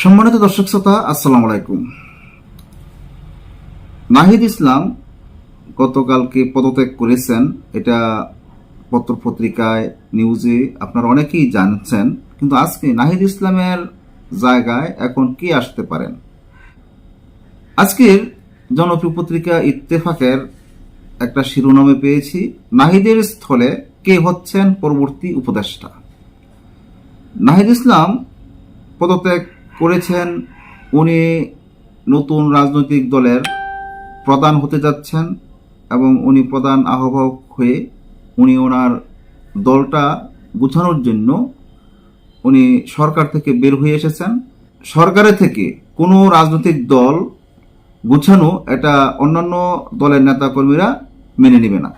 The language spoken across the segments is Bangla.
সম্মানিত দর্শক শ্রোতা, আসসালামু আলাইকুম। নাহিদ ইসলাম গতকালকে পদত্যাগ করেছেন। এটা পত্র পত্রিকায় নিউজে আপনারা অনেকেই জানছেন, কিন্তু আজকে নাহিদ ইসলামের জায়গায় এখন কে আসতে পারেন? আজকের জনপ্রিয় পত্রিকা ইত্তেফাকের একটা শিরোনামে পেয়েছি, নাহিদের স্থলে কে হচ্ছেন পরবর্তী উপদেষ্টা? নাহিদ ইসলাম পদত্যাগ করেছেন, উনি নতুন রাজনৈতিক দলের প্রধান হতে যাচ্ছেন এবং উনি প্রধান আহ্বায়ক হয়ে উনি ওনার দলটা গুছানোর জন্য উনি সরকার থেকে বের হয়ে এসেছেন। সরকারের থেকে কোনো রাজনৈতিক দল গুছানো এটা অন্যান্য দলের নেতাকর্মীরা মেনে নেবে না।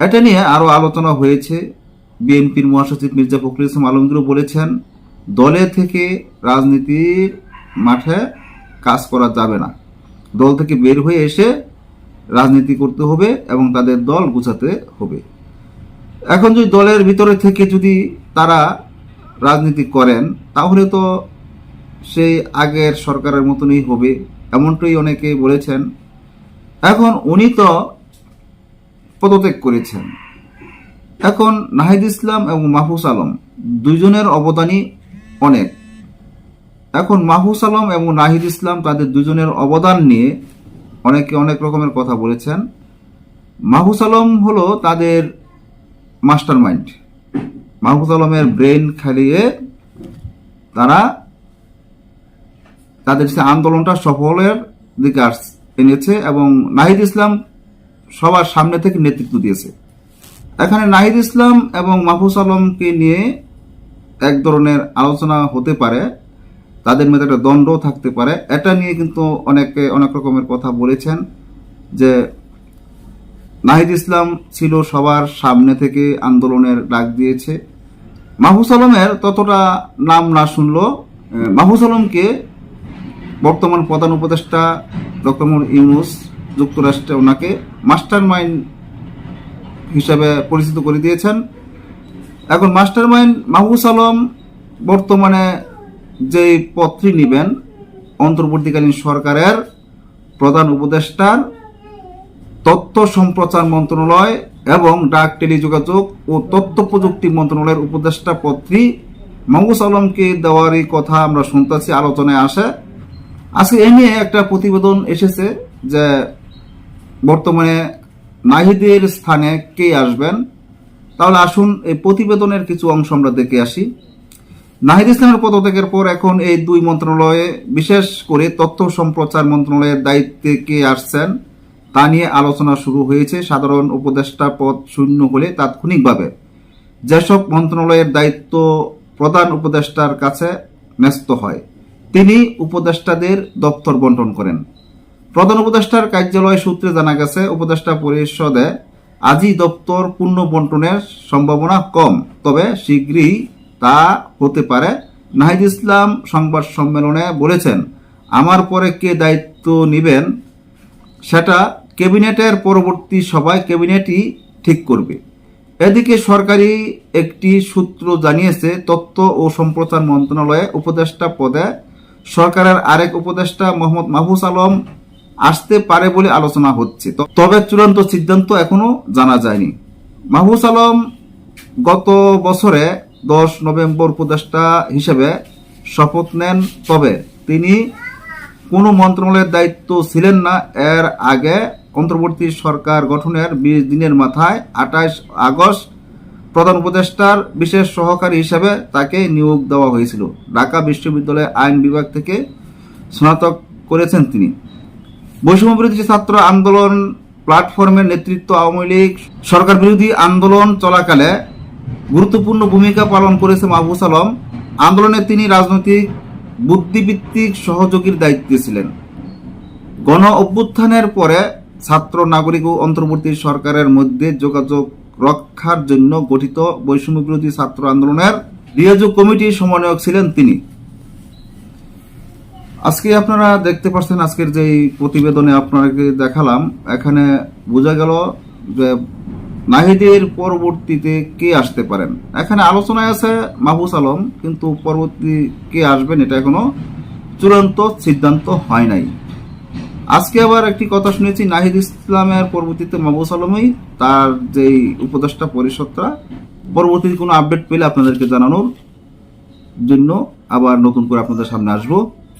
এটা নিয়ে আরও আলোচনা হয়েছে। বিএনপির মহাসচিব মির্জা ফখরুল ইসলাম আলমগীরও বলেছেন দলে থেকে রাজনীতির মাঠে কাজ করা যাবে না। দল থেকে বের হয়ে এসে রাজনীতি করতে হবে এবং তাদের দল গুছাতে হবে। এখন যদি দলের ভিতরে থেকে যদি তারা রাজনীতি করেন, তাহলে তো সেই আগের সরকারের মতনই হবে, এমনটাই অনেকে বলেছেন। এখন উনি তো পদত্যাগ করেছেন। এখন নাহিদ ইসলাম এবং মাহফুজ আলম দুইজনের অবদানই অনেক। এখন মাহফুজ আলম এবং নাহিদ ইসলাম তাদের দুজনের অবদান নিয়ে অনেকে অনেক রকমের কথা বলেছেন। মাহফুজ আলম হলো তাদের মাস্টার মাইন্ড মাহফুজ আলমের ব্রেন খালিয়ে তারা তাদের সে আন্দোলনটা সফলের দিকে এনেছে এবং নাহিদ ইসলাম সবার সামনে থেকে নেতৃত্ব দিয়েছে। এখানে নাহিদ ইসলাম এবং মাহফুজ আলমকে নিয়ে এক ধরনের আলোচনা হতে পারে। তাদের মধ্যে একটা দ্বন্দ্ব থাকতে পারে। এটা নিয়ে কিন্তু অনেকে অনেক রকমের কথা বলেছেন যে নাহিদ ইসলাম ছিল সবার সামনে থেকে আন্দোলনের ডাক দিয়েছে। মাহফুজ আলমের ততটা নাম না শুনলো। মাহফুজ আলমকে বর্তমান প্রধান উপদেষ্টা ডক্টর ইউনুস যুক্তরাষ্ট্রে ওনাকে মাস্টার মাইন্ড হিসাবে পরিচিত করে দিয়েছেন। এখন মাস্টার মাইন্ড মাহবুস আলম বর্তমানে যে পত্রী নেবেন, অন্তর্বর্তীকালীন সরকারের প্রধান উপদেষ্টার তথ্য সম্প্রচার মন্ত্রণালয় এবং ডাক টেলিযোগাযোগ ও তথ্য প্রযুক্তি মন্ত্রণালয়ের উপদেষ্টা পত্রী মাহবুস আলমকে দেওয়ারই কথা আমরা শুনতেছি, আলোচনায় আসে। আজকে এ নিয়ে একটা প্রতিবেদন এসেছে যে বর্তমানে নাহিদের স্থানে কে আসবেন? তাহলে আসুন, এই প্রতিবেদনের কিছু অংশ আমরা দেখে আসি। নাহিদ ইসলামের পদত্যাগের পর এখন এই দুই মন্ত্রণালয়ে, বিশেষ করে তথ্য সম্প্রচার মন্ত্রণালয়ের দায়িত্বে কে আসছেন, তা নিয়ে আলোচনা শুরু হয়েছে। সাধারণ উপদেষ্টা পদ শূন্য হলে তাৎক্ষণিকভাবে। যেসব মন্ত্রণালয়ের দায়িত্ব প্রধান উপদেষ্টার কাছে ন্যস্ত হয়, তিনি উপদেষ্টাদের দপ্তর বন্টন করেন। প্রধান উপদেষ্টার কার্যালয় সূত্রে জানা গেছে, উপদেষ্টা পরিষদে আজই দপ্তর পূর্ণ বন্টনের সম্ভাবনা কম, তবে শীঘ্রই তা হতে পারে, নাহিদ ইসলাম সংবাদ সম্মেলনে বলেছেন, আমার পরে কে দায়িত্ব নেবেন সেটা ক্যাবিনেটের পরবর্তী সভায় ক্যাবিনেটই ঠিক করবে। এদিকে সরকারি একটি সূত্র জানিয়েছে, তথ্য ও সম্প্রচার মন্ত্রণালয়ে উপদেষ্টা পদে সরকারের আরেক উপদেষ্টা মোহাম্মদ মাহফুজ আলম আসতে পারে বলে আলোচনা হচ্ছে। তবে চূড়ান্ত সিদ্ধান্ত এখনও জানা যায়নি। মাহফুজ আলম গত বছরে দশ নভেম্বর উপদেষ্টা হিসেবে শপথ নেন, তবে তিনি কোনো মন্ত্রণালয়ের দায়িত্ব ছিলেন না। এর আগে অন্তর্বর্তী সরকার গঠনের বিশ দিনের মাথায় আঠাশ আগস্ট প্রধান উপদেষ্টার বিশেষ সহকারী হিসেবে তাকে নিয়োগ দেওয়া হয়েছিল। ঢাকা বিশ্ববিদ্যালয়ের আইন বিভাগ থেকে স্নাতক করেছেন তিনি। বৈষম্য বিরোধী ছাত্র আন্দোলন প্ল্যাটফর্মের নেতৃত্ব আওয়ামী লীগ, সরকার বিরোধী আন্দোলন চলাকালে গুরুত্বপূর্ণ ভূমিকা পালন করেছে মাহবুস আলম আন্দোলনে তিনি রাজনৈতিক বুদ্ধিভিত্তিক সহযোগীর দায়িত্বে ছিলেন। গণ অভ্যুত্থানের পরে ছাত্র, নাগরিক ও অন্তর্বর্তী সরকারের মধ্যে যোগাযোগ রক্ষার জন্য গঠিত বৈষম্য বিরোধী ছাত্র আন্দোলনের নিয়োজক কমিটির সমন্বয়ক ছিলেন তিনি। আজকে আপনারা দেখতে পাচ্ছেন আজকের যে প্রতিবেদনে আপনাকে দেখালাম, এখানে বোঝা গেল যে নাহিদের পরবর্তীতে কে আসতে পারেন। এখানে আলোচনায় আছে মাহবুস আলম, কিন্তু পরবর্তী কে আসবেন এটা এখনও চূড়ান্ত সিদ্ধান্ত হয় নাই। আজকে আবার একটি কথা শুনেছি, নাহিদ ইসলামের পরবর্তীতে মাহবুস আলমই তার যেই উপদেষ্টা পরিষদটা, পরবর্তীতে কোনো আপডেট পেলে আপনাদেরকে জানানোর জন্য আবার নতুন করে আপনাদের সামনে আসব।